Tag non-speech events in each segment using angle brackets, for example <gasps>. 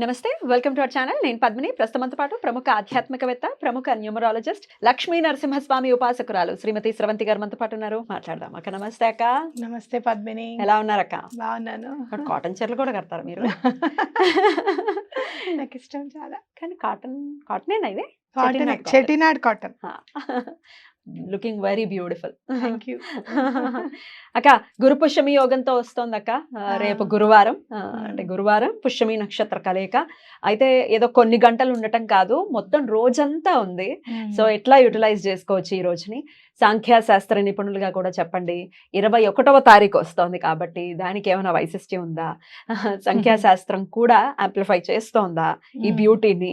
నమస్తే welcome to our channel. నేను పద్మిని. ప్రస్తుతంతో పాటు ప్రముఖ ఆధ్యాత్మికవేత్త ప్రముఖ న్యూమరాలజిస్ట్ లక్ష్మీ నరసింహస్వామి ఉపాసకురాలు శ్రీమతి స్రవంతి గారు మనతో పాటు ఉన్నారు. మాట్లాడదాం అక్క. నమస్తే అక్క. నమస్తే పద్మిని. ఎలా ఉన్నారక్క బాగున్నాను. అక్కడ కాటన్ చీరలు కూడా కడతారు మీరు. <laughs> నాకు ఇష్టం చాలా. కానీ కాటన్ కాటనేనా ఇది? Cotton. cotton. Chettinad cotton. Looking very beautiful. <laughs> Thank you అక్క గురు పుష్యమి యోగంతో వస్తోంది అక్క. రేపు గురువారం అంటే గురువారం పుష్యమి నక్షత్ర కలయిక. అయితే ఏదో కొన్ని గంటలు ఉండటం కాదు మొత్తం రోజంతా ఉంది. సో ఎట్లా యూటిలైజ్ చేసుకోవచ్చు ఈ రోజుని? సాంఖ్యశాస్త్ర నిపుణులుగా కూడా చెప్పండి. ఇరవై ఒకటవ తారీఖు వస్తోంది కాబట్టి దానికి ఏమైనా వైశిష్ట్యం ఉందా? <laughs> సంఖ్యాశాస్త్రం కూడా ఆంప్లిఫై చేస్తోందా ఈ బ్యూటీని?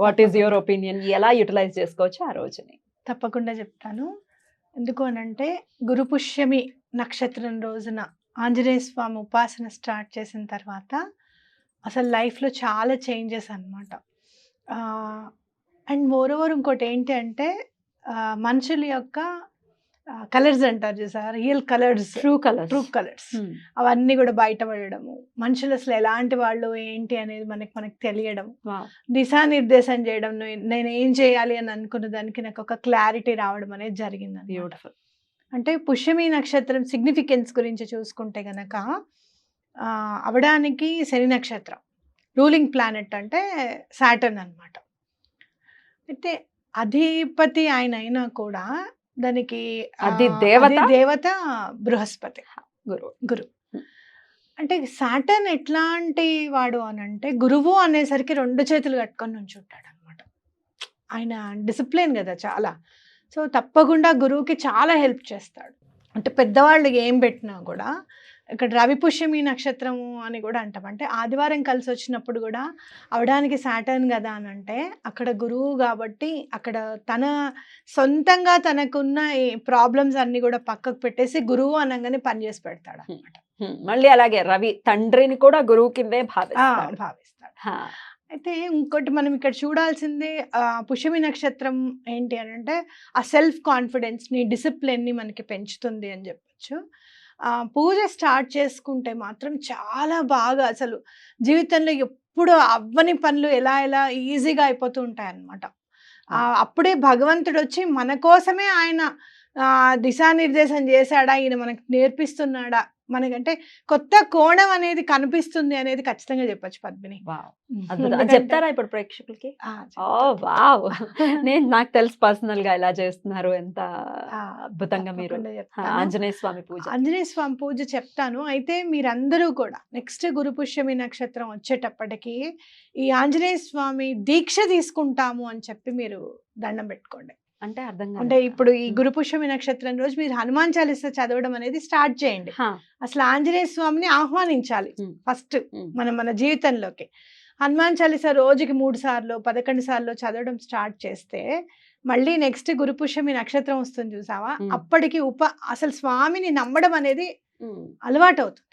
వాట్ ఈస్ యువర్ ఒపీనియన్ ఎలా యూటిలైజ్ చేసుకోవచ్చు ఆ రోజుని? తప్పకుండా చెప్తాను. ఎందుకు అనంటే గురుపుష్యమి నక్షత్రం రోజున ఆంజనేయ స్వామి ఉపాసన స్టార్ట్ చేసిన తర్వాత అసలు లైఫ్లో చాలా చేంజెస్ అనమాట అండ్ మోర్ ఓవర్ ఇంకోటి ఏంటి అంటే మనుషుల యొక్క కలర్స్ అంటారు చూసారా real colours. True colour true colours అవన్నీ కూడా బయటపడడము. మనుషులు అసలు ఎలాంటి వాళ్ళు ఏంటి అనేది మనకి మనకి తెలియడం. దిశానిర్దేశం చేయడం నేను- ఏం చేయాలి అని అనుకున్న దానికి నాకు ఒక క్లారిటీ రావడం అనేది జరిగింది బ్యూటిఫుల్ అంటే పుష్యమి నక్షత్రం సిగ్నిఫికెన్స్ గురించి చూసుకుంటే గనక అవడానికి శని నక్షత్రం రూలింగ్ ప్లానెట్ అంటే సాటర్న్ అన్నమాట. అయితే అధిపతి ఆయన అయినా కూడా దానికి అది దేవత? దేవత బృహస్పతి. గురువు. గురు. అంటే సాటర్న్ ఎట్లాంటి వాడు అని అంటే గురువు అనేసరికి రెండు చేతులు కట్టుకొని నుంచుంటాడు అనమాట ఆయన డిసిప్లిన్ కదా చాలా. సో తప్పకుండా గురువుకి చాలా హెల్ప్ చేస్తాడు. అంటే పెద్దవాళ్ళు ఏం పెట్టినా కూడా ఇక్కడ రవి పుష్యమి నక్షత్రము అని కూడా అంటాం. అంటే ఆదివారం కలిసి వచ్చినప్పుడు కూడా అవడానికి సాటర్న్ కదా అని అంటే అక్కడ గురువు కాబట్టి అక్కడ తన సొంతంగా తనకున్న ఈ ప్రాబ్లమ్స్ అన్ని కూడా పక్కకు పెట్టేసి గురువు అనగానే పనిచేసి పెడతాడు అనమాట. మళ్ళీ అలాగే రవి తండ్రిని కూడా గురువు కిందే భావిస్తాడు. భావిస్తాడు. అయితే ఇంకోటి మనం ఇక్కడ చూడాల్సింది పుష్యమి నక్షత్రం ఏంటి అని అంటే ఆ సెల్ఫ్ కాన్ఫిడెన్స్ని డిసిప్లిన్ని మనకి పెంచుతుంది అని చెప్పొచ్చు. పూజ స్టార్ట్ చేసుకుంటే మాత్రం చాలా బాగా అసలు జీవితంలో ఎప్పుడు అవ్వని పనులు ఎలా ఎలా ఈజీగా అయిపోతూ ఉంటాయి అన్నమాట ఆ, అప్పుడే భగవంతుడు వచ్చి మన కోసమే ఆయన దిశానిర్దేశం చేశాడా? ఈయన మనకు నేర్పిస్తున్నాడా? మనకంటే కొత్త కోణం అనేది కనిపిస్తుంది అనేది ఖచ్చితంగా చెప్పొచ్చు పద్మిని. చెప్తారా ఇప్పుడు ప్రేక్షకులకి? వావ్. <laughs> నేను నాకు తెలుసు పర్సనల్గా ఎలా చేస్తున్నారు ఎంత అద్భుతంగా మీరు. ఆంజనేయ స్వామి పూజ. ఆంజనేయ స్వామి పూజ చెప్తాను. అయితే మీరందరూ కూడా నెక్స్ట్ గురు పుష్యమి నక్షత్రం వచ్చేటప్పటికి ఈ ఆంజనేయ స్వామి దీక్ష తీసుకుంటాము అని చెప్పి మీరు దండం పెట్టుకోండి. అంటే అర్థం అంటే ఇప్పుడు ఈ గురు పుష్యమి నక్షత్రం రోజు మీరు హనుమాన్ చాలీసా చదవడం అనేది స్టార్ట్ చేయండి. అసలు ఆంజనేయ స్వామిని ఆహ్వానించాలి. ఫస్ట్ మన మన జీవితంలోకి. హనుమాన్ చాలీసా రోజుకి మూడు సార్లు పదకొండు సార్లు చదవడం స్టార్ట్ చేస్తే మళ్ళీ నెక్స్ట్ గురు పుష్యమి నక్షత్రం వస్తుంది చూసావా. అప్పటికి ఉప అసలు స్వామిని నమ్మడం అనేది అలవాటు అవుతుంది.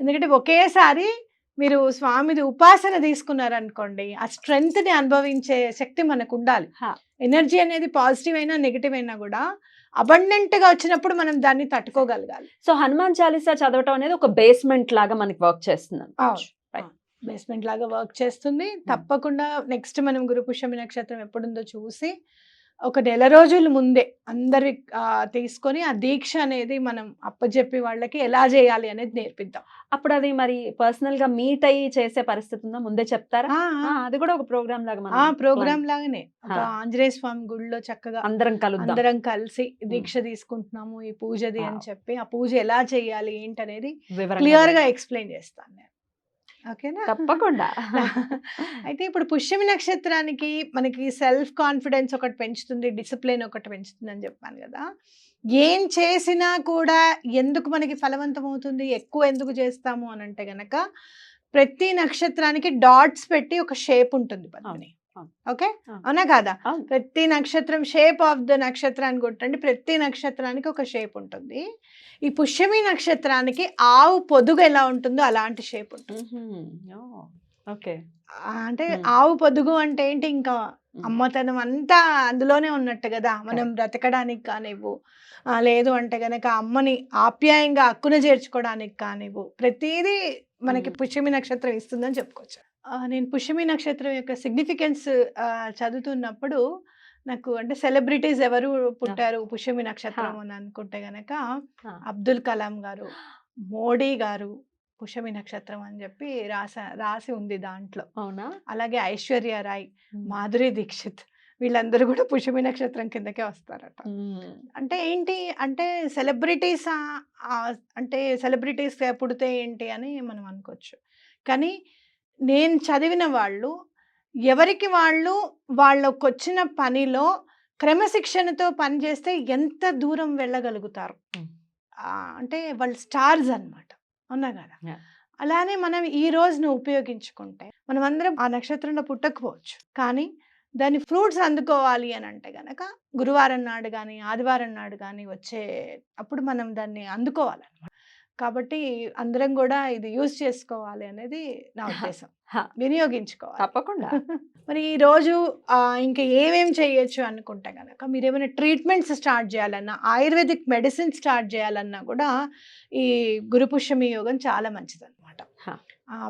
ఎందుకంటే ఒకేసారి మీరు స్వామిది ఉపాసన తీసుకున్నారనుకోండి ఆ స్ట్రెంగ్త్ని అనుభవించే శక్తి మనకు ఉండాలి. ఎనర్జీ అనేది పాజిటివ్ అయినా నెగిటివ్ అయినా కూడా అబండెంట్గా వచ్చినప్పుడు మనం దాన్ని తట్టుకోగలగాలి. సో హనుమాన్ చాలీసా చదవటం అనేది ఒక బేస్మెంట్ లాగా మనకి వర్క్ చేస్తుంది. బేస్మెంట్ లాగా వర్క్ చేస్తుంది. తప్పకుండా నెక్స్ట్ మనం గురు పుష్యమి నక్షత్రం ఎప్పుడుందో చూసి ఒక నెల రోజుల ముందే అందరి తీసుకొని ఆ దీక్ష అనేది మనం అప్పచెప్పి వాళ్ళకి ఎలా చేయాలి అనేది నేర్పిద్దాం. అప్పుడు అది మరి పర్సనల్గా మీట్ అయ్యి చేసే పరిస్థితి ఉందా? ముందే చెప్తారా? అది కూడా ఒక ప్రోగ్రామ్ లాగా ప్రోగ్రామ్ లాగానే. ఆంజనేయ స్వామి గుడిలో చక్కగా అందరం కలుద్దాం. అందరం కలిసి దీక్ష తీసుకుంటున్నాము ఈ పూజది అని. చెప్పి ఆ పూజ ఎలా చేయాలి ఏంటనేది క్లియర్గా ఎక్స్ప్లెయిన్ చేస్తాను నేను. ఓకేనా? తప్పకుండా. <laughs> అయితే ఇప్పుడు పుష్యమి నక్షత్రానికి మనకి సెల్ఫ్ కాన్ఫిడెన్స్ ఒకటి పెంచుతుంది డిసిప్లిన్ ఒకటి పెంచుతుంది అని చెప్పాను కదా. ఏం చేసినా కూడా ఎందుకు మనకి ఫలవంతం అవుతుంది ఎక్కువ ఎందుకు చేస్తాము అని అంటే గనక ప్రతి నక్షత్రానికి డాట్స్ పెట్టి ఒక షేప్ ఉంటుంది పద్మిని. ఓకే? అవును. కాదా. ప్రతి నక్షత్రం షేప్ ఆఫ్ ద నక్షత్రాన్ని కొట్టండి. ప్రతి నక్షత్రానికి ఒక షేప్ ఉంటుంది. ఈ పుష్యమి నక్షత్రానికి ఆవు పొదుగు ఎలా ఉంటుందో అలాంటి షేప్ ఉంటుంది. ఓకే. అంటే. ఆవు పొదుగు అంటే ఏంటి? ఇంకా అమ్మతనం అంతా అందులోనే ఉన్నట్టు కదా? మనం బ్రతకడానికి కానివ్వు లేదు అంటే గనక అమ్మని ఆప్యాయంగా అక్కున చేర్చుకోవడానికి కానివ్వు ప్రతిదీ మనకి. పుష్యమి నక్షత్రం ఇస్తుందని చెప్పుకోవచ్చు. నేను పుష్యమి నక్షత్రం యొక్క సిగ్నిఫికెన్స్ చదువుతున్నప్పుడు నాకు అంటే సెలబ్రిటీస్ ఎవరు పుట్టారు పుష్యమి నక్షత్రం అని అనుకుంటే గనక అబ్దుల్ కలాం గారు <gasps> మోడీ గారు పుష్యమి నక్షత్రం అని చెప్పి రాస రాసి ఉంది దాంట్లో. అవునా? అలాగే ఐశ్వర్య రాయ్ మాధురి దీక్షిత్ వీళ్ళందరూ కూడా పుష్యమి నక్షత్రం కిందకే వస్తారట. అంటే ఏంటి? అంటే సెలబ్రిటీస్ అంటే సెలబ్రిటీస్ పుడితే ఏంటి అని మనం అనుకోవచ్చు. కానీ నేను చదివిన వాళ్ళు ఎవరికి వాళ్ళు వాళ్ళకు వచ్చిన పనిలో క్రమశిక్షణతో పనిచేస్తే ఎంత దూరం వెళ్ళగలుగుతారు? అంటే వాళ్ళు స్టార్స్ అన్నమాట. అవునా కదా. అలానే మనం ఈ రోజును ఉపయోగించుకుంటే మనం అందరం ఆ నక్షత్రంలో పుట్టకపోవచ్చు. కానీ దాని ఫ్రూట్స్ అందుకోవాలి అని అంటే గనక గురువారం నాడు కానీ ఆదివారం నాడు కానీ వచ్చే అప్పుడు మనం దాన్ని అందుకోవాలన్నమాట. కాబట్టి అందరం కూడా ఇది యూజ్ చేసుకోవాలి అనేది నా ఉద్దేశం. వినియోగించుకోవాలి తప్పకుండా <laughs> మరి ఈ రోజు ఇంకా ఏమేం చేయొచ్చు అనుకుంటే కనుక మీరు ఏమైనా ట్రీట్మెంట్స్ స్టార్ట్ చేయాలన్నా ఆయుర్వేదిక్ మెడిసిన్ స్టార్ట్ చేయాలన్నా కూడా ఈ గురుపుష్యమి యోగం చాలా మంచిది అనమాట.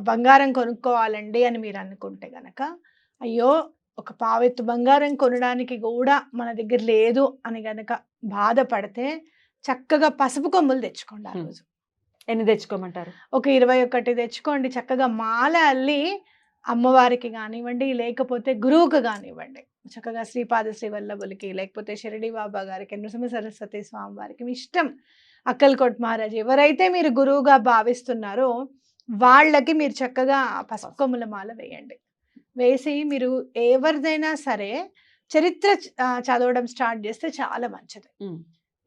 బంగారం కొనుక్కోవాలండి అని మీరు అనుకుంటే గనక అయ్యో ఒక పావెత్తు బంగారం కొనడానికి కూడా మన దగ్గర లేదు అని గనక బాధపడితే చక్కగా పసుపు కొమ్ములు తెచ్చుకోండి ఆ. రోజు ఎన్ని తెచ్చుకోమంటారు? ఒక ఇరవై ఒకటి తెచ్చుకోండి. చక్కగా మాల అల్లి అమ్మవారికి కానివ్వండి లేకపోతే గురువుకు కానివ్వండి. చక్కగా శ్రీపాద శ్రీ వల్లభులకి లేకపోతే షిరిడి బాబా గారికి నృసింహ సరస్వతి స్వామి వారికి మీ ఇష్టం. అక్కల్కోట్ మహారాజ్ ఎవరైతే మీరు గురువుగా భావిస్తున్నారో వాళ్ళకి మీరు చక్కగా పసుపు కొమ్ముల మాల వేయండి. వేసి మీరు ఎవరిదైనా సరే చరిత్ర చదవడం స్టార్ట్ చేస్తే చాలా మంచిది.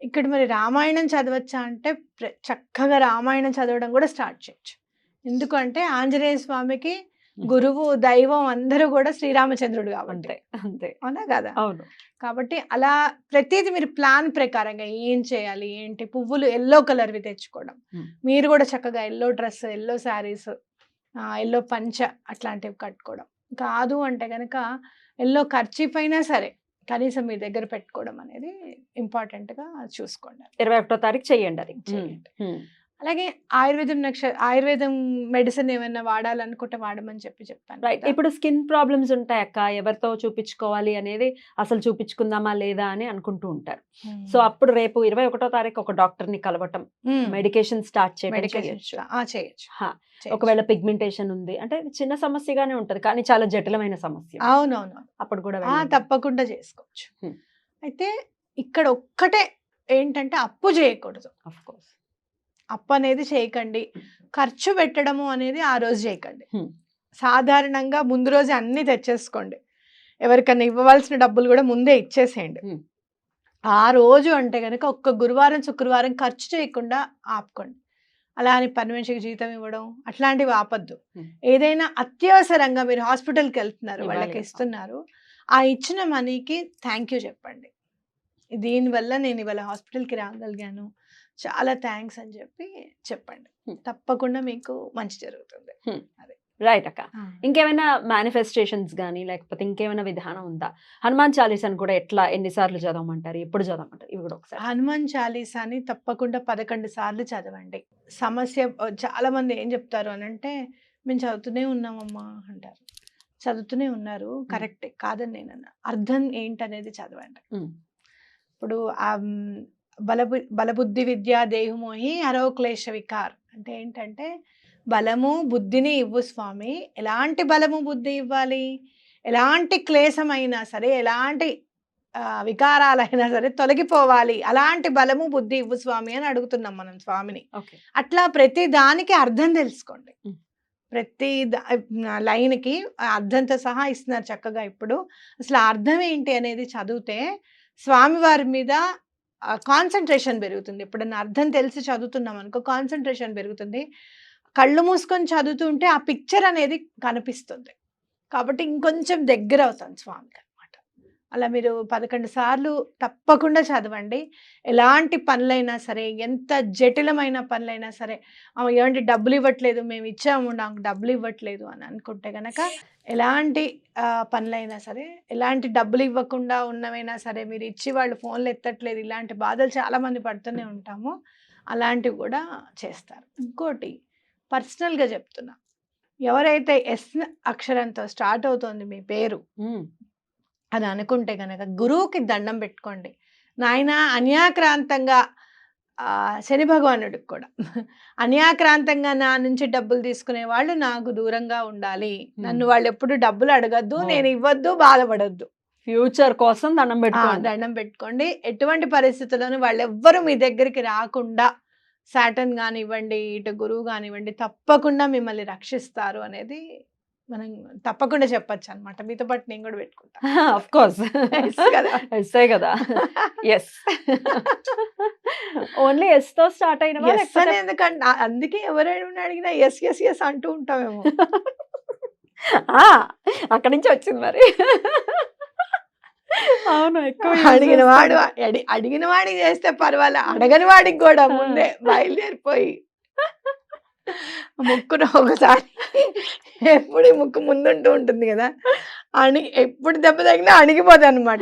ఇక్కడ మరి రామాయణం చదవచ్చా అంటే చక్కగా రామాయణం చదవడం కూడా స్టార్ట్ చేయొచ్చు. ఎందుకంటే ఆంజనేయ స్వామికి గురువు దైవం అందరూ కూడా శ్రీరామచంద్రుడు కాబట్టి. అంతే అవునా కదా? అవును. కాబట్టి అలా ప్రతిదీ మీరు ప్లాన్ ప్రకారంగా ఏం చేయాలి ఏంటి? పువ్వులు ఎల్లో కలర్వి తెచ్చుకోవడం. మీరు కూడా చక్కగా yellow dress yellow saris yellow పంచ అట్లాంటివి కట్టుకోవడం. కాదు అంటే కనుక ఎల్లో ఖర్చీఫ్ అయినా సరే కనీసం మీ దగ్గర పెట్టుకోవడం అనేది important గా చూసుకోండి. ఇరవై ఒకటో తారీఖు చెయ్యండి అది. చేయండి. అలాగే ఆయుర్వేదం నక్ష ఆయుర్వేదం మెడిసిన్ ఏమైనా వాడాలనుకుంటే వాడమని చెప్పి చెప్పాను రైట్. ఇప్పుడు స్కిన్ ప్రాబ్లమ్స్ ఉంటాయి అక్క ఎవరితో చూపించుకోవాలి అనేది అసలు చూపించుకుందామా లేదా అని అనుకుంటూ ఉంటారు Hmm. సో అప్పుడు రేపు ఇరవై ఒకటో తారీఖు ఒక డాక్టర్ని కలవటం Hmm. మెడికేషన్ స్టార్ట్ చేయడం చేయొచ్చు. ఒకవేళ పిగ్మెంటేషన్ ఉంది అంటే చిన్న సమస్యగానే ఉంటది కానీ చాలా జటిలమైన సమస్య అవునవును అప్పుడు కూడా. తప్పకుండా చేసుకోవచ్చు Hmm. అయితే ఇక్కడ ఒక్కటే ఏంటంటే అప్పు చేయకూడదు Of course. అప్పు అనేది చేయకండి ఖర్చు పెట్టడము అనేది ఆ రోజు చేయకండి. సాధారణంగా ముందు రోజే అన్ని తెచ్చేసుకోండి ఎవరికన్నా ఇవ్వవలసిన డబ్బులు కూడా ముందే ఇచ్చేసేయండి. ఆ రోజు అంటే కనుక ఒక్క గురువారం శుక్రవారం ఖర్చు చేయకుండా ఆపుకోండి అలా అని పని మనిషికి జీతం ఇవ్వడం అట్లాంటివి ఆపద్దు. ఏదైనా అత్యవసరంగా మీరు హాస్పిటల్కి వెళ్తున్నారు వాళ్ళకి. ఇస్తున్నారు ఆ ఇచ్చిన మనీకి థ్యాంక్ యూ చెప్పండి దీనివల్ల నేను ఇవాళ హాస్పిటల్కి రాగలిగాను చాలా థ్యాంక్స్ అని చెప్పి చెప్పండి. తప్పకుండా మీకు మంచి జరుగుతుంది. రైట్ అక్క. ఇంకేమైనా మేనిఫెస్టేషన్స్ కానీ లేకపోతే ఇంకేమైనా విధానం ఉందా? హనుమాన్ చాలీసాని కూడా ఎట్లా ఎన్నిసార్లు చదవమంటారు? ఎప్పుడు చదవమంటారు? ఇవి కూడా ఒకసారి. హనుమాన్ చాలీసాని తప్పకుండా పదకొండు సార్లు చదవండి. సమస్య చాలా మంది ఏం చెప్తారు అని అంటే మేము చదువుతూనే ఉన్నామమ్మా అంటారు. చదువుతూనే ఉన్నారు. కరెక్టే. కాదని నేను అన్నా అర్థం ఏంటనేది చదవండి. ఇప్పుడు బలబు బలబుద్ధి విద్యా దేహమోహి హరో క్లేశ వికార్. అంటే ఏంటంటే బలము బుద్ధిని ఇవ్వు స్వామి. ఎలాంటి బలము బుద్ధి ఇవ్వాలి? ఎలాంటి క్లేశమైనా సరే ఎలాంటి వికారాలైనా సరే తొలగిపోవాలి. అలాంటి బలము బుద్ధి ఇవ్వు స్వామి అని అడుగుతున్నాం మనం స్వామిని. అట్లా ప్రతి దానికి అర్థం తెలుసుకోండి. ప్రతి ద- లైన్కి అర్థంతో సహా ఇస్తున్నారు చక్కగా ఇప్పుడు. అసలు అర్థం ఏంటి అనేది చదివితే స్వామివారి మీద కాన్సన్ట్రేషన్ పెరుగుతుంది. ఎప్పుడన్నా అర్థం తెలిసి చదువుతున్నాం అనుకో కాన్సన్ట్రేషన్ పెరుగుతుంది. కళ్ళు మూసుకొని చదువుతుంటే ఆ పిక్చర్ అనేది కనిపిస్తుంది. కాబట్టి ఇంకొంచెం దగ్గర అవుతాం స్వామికి అలా మీరు పదకొండు సార్లు తప్పకుండా చదవండి. ఎలాంటి పనులైనా సరే ఎంత జటిలమైన పనులైనా సరే "ఆ, ఏమంటే డబ్బులు ఇవ్వట్లేదు మేము ఇచ్చాము నాకు డబ్బులు ఇవ్వట్లేదు అని అనుకుంటే కనుక ఎలాంటి పనులైనా సరే ఎలాంటి డబ్బులు ఇవ్వకుండా ఉన్నవైనా సరే మీరు ఇచ్చి వాళ్ళు ఫోన్లు ఎత్తట్లేదు ఇలాంటి బాధలు చాలామంది పడుతూనే ఉంటాము. అలాంటివి కూడా చేస్తారు. ఇంకోటి పర్సనల్గా చెప్తున్నా. ఎవరైతే ఎస్ అక్షరంతో స్టార్ట్ అవుతుంది మీ పేరు అని అనుకుంటే కనుక గురువుకి దండం పెట్టుకోండి. నాయన అన్యాక్రాంతంగా శని భగవానుడికి కూడా <laughs> అన్యాక్రాంతంగా నా నుంచి డబ్బులు తీసుకునే వాళ్ళు నాకు దూరంగా ఉండాలి. నన్ను వాళ్ళు ఎప్పుడు డబ్బులు అడగద్దు. నేను ఇవ్వద్దు బాధపడద్దు. ఫ్యూచర్ కోసం దండం పెట్టుకోండి. దండం పెట్టుకోండి. ఎటువంటి పరిస్థితుల్లోనూ వాళ్ళు ఎవ్వరు మీ దగ్గరికి రాకుండా సాటన్ కానివ్వండి ఇటు గురువు కానివ్వండి తప్పకుండా మిమ్మల్ని రక్షిస్తారు అనేది మనం తప్పకుండా చెప్పొచ్చు అనమాట మీతో పాటు నేను కూడా పెట్టుకుంటా. Of course. ఎస్సే కదా. ఎస్ ఓన్లీ ఎస్తో స్టార్ట్ అయిన ఎందుకంటే అందుకే ఎవరైనా అడిగినా ఎస్ ఎస్ ఎస్ అంటూ ఉంటామేమో. <laughs> అక్కడి నుంచి వచ్చింది మరి. అవును ఎక్కువ అడిగిన. వాడు అడి- అడిగిన వాడికి చేస్తే పర్వాలే అడగని వాడికి కూడా ముందే బయలుదేరిపోయి ముక్కున ఒకసారి ఎప్పుడు ఈ ముక్కు ముందుంటూ ఉంటుంది కదా? అని ఎప్పుడు దెబ్బ తగినా అణిగిపోతుంది అనమాట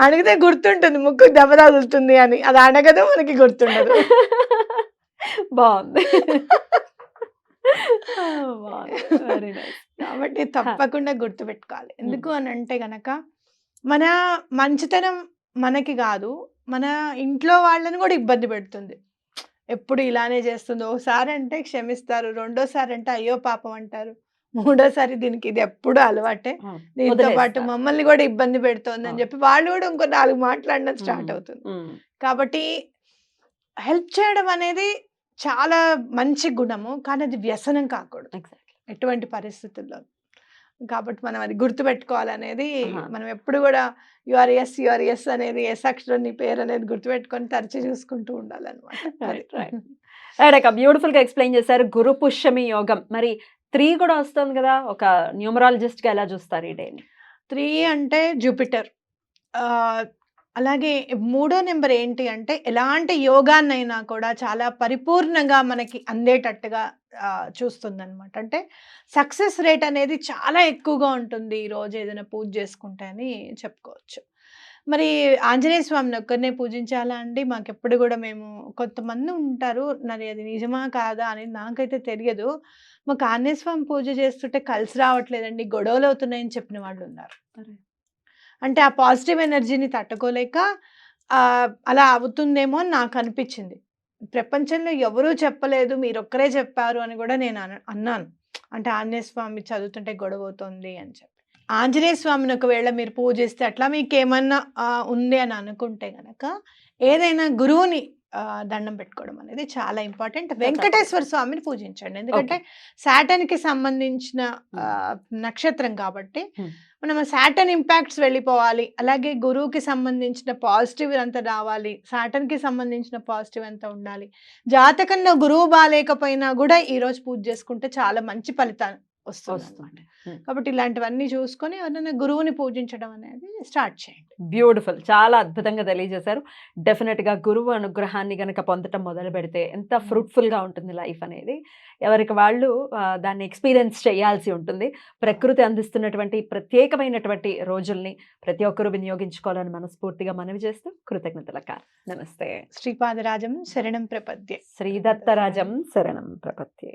అడిగితే గుర్తుంటుంది ముక్కు దెబ్బ తగులుతుంది అని. అది అడగదు మనకి గుర్తుండదు. బాగుంది. కాబట్టి తప్పకుండా గుర్తుపెట్టుకోవాలి ఎందుకు అని అంటే గనక మన మంచితనం మనకి కాదు మన ఇంట్లో వాళ్ళని కూడా ఇబ్బంది పెడుతుంది. ఎప్పుడు ఇలానే చేస్తుంది. ఓసారి అంటే క్షమిస్తారు రెండోసారి అంటే అయ్యో పాపం అంటారు. మూడోసారి దీనికి ఇది ఎప్పుడు అలవాటే. దీంతో పాటు మమ్మల్ని కూడా ఇబ్బంది పెడుతోంది అని. చెప్పి వాళ్ళు కూడా ఇంకో నాలుగు మాట్లాడడం స్టార్ట్. అవుతుంది. కాబట్టి హెల్ప్ చేయడం అనేది చాలా మంచి గుణము. కానీ అది వ్యసనం కాకూడదు. ఎటువంటి పరిస్థితుల్లో కాబట్టి మనం అది గుర్తుపెట్టుకోవాలనేది. మనం ఎప్పుడు కూడా U R S U R S అనేది ఎస్ అక్షరం నీ పేరు అనేది గుర్తుపెట్టుకొని తరచు చూసుకుంటూ ఉండాలన్నమాట. రైట్ బ్యూటిఫుల్గా ఎక్స్ప్లెయిన్ చేశారు గురు పుష్యమి యోగం మరి త్రీ కూడా వస్తుంది కదా ఒక న్యూమరాలజిస్ట్గా ఎలా చూస్తారు ఈ డేని త్రీ అంటే జూపిటర్ అలాగే మూడో నెంబర్ ఏంటి అంటే ఎలాంటి యోగాన్నైనా కూడా చాలా పరిపూర్ణంగా మనకి అందేటట్టుగా చూస్తుంది అనమాట అంటే సక్సెస్ రేట్ అనేది చాలా ఎక్కువగా ఉంటుంది ఈ రోజు ఏదైనా పూజ చేసుకుంటే అని చెప్పుకోవచ్చు. మరి ఆంజనేయ స్వామిని ఒక్కరినే పూజించాలా అండి? మాకెప్పుడు కూడా మేము కొంతమంది ఉంటారు. మరి అది నిజమా కాదా అనేది నాకైతే తెలియదు. మాకు ఆంజనేయ స్వామి పూజ చేస్తుంటే కలిసి రావట్లేదండి. గొడవలు అవుతున్నాయని చెప్పిన వాళ్ళు ఉన్నారు. అంటే ఆ పాజిటివ్ ఎనర్జీని తట్టుకోలేక అలా అవుతుందేమో అని నాకు అనిపించింది. ప్రపంచంలో ఎవరూ చెప్పలేదు మీరు ఒక్కరే చెప్పారు అని కూడా నేను అన- అన్నాను. అంటే ఆంజనేయ స్వామి చదువుతుంటే గొడవ అవుతుంది అని చెప్పి. ఆంజనేయ స్వామిని ఒకవేళ మీరు పూజిస్తే అట్లా మీకు ఏమన్నా ఉంది అని అనుకుంటే గనక ఏదైనా గురువుని దండం పెట్టుకోవడం అనేది చాలా ఇంపార్టెంట్. వెంకటేశ్వర స్వామిని పూజించండి. ఎందుకంటే సాటన్కి సంబంధించిన నక్షత్రం కాబట్టి. మనం సాటన్ ఇంపాక్ట్స్ వెళ్ళిపోవాలి. అలాగే గురువుకి సంబంధించిన పాజిటివ్ అంత రావాలి. సాటన్కి సంబంధించిన పాజిటివ్ అంతా ఉండాలి. జాతకంలో గురువు బాగాలేకపోయినా కూడా ఈ రోజు పూజ చేసుకుంటే చాలా మంచి ఫలితాలు. వస్తుంది. కాబట్టి ఇలాంటివన్నీ చూసుకొని ఎవరైనా గురువుని పూజించడం అనేది స్టార్ట్ చేయండి. బ్యూటిఫుల్. చాలా అద్భుతంగా తెలియజేశారు. డెఫినెట్గా గురువు అనుగ్రహాన్ని గనక పొందటం మొదలు పెడితే ఎంత ఫ్రూట్ఫుల్గా ఉంటుంది లైఫ్ అనేది. ఎవరికి వాళ్ళు దాన్ని ఎక్స్పీరియన్స్ చేయాల్సి ఉంటుంది. ప్రకృతి అందిస్తున్నటువంటి ప్రత్యేకమైనటువంటి రోజుల్ని ప్రతి ఒక్కరూ వినియోగించుకోవాలని మనస్ఫూర్తిగా మనవి చేస్తూ కృతజ్ఞతల కార్ నమస్తే. శ్రీపాదరాజం శరణం ప్రపద్యే. శ్రీదత్తరాజం శరణం ప్రపత్యే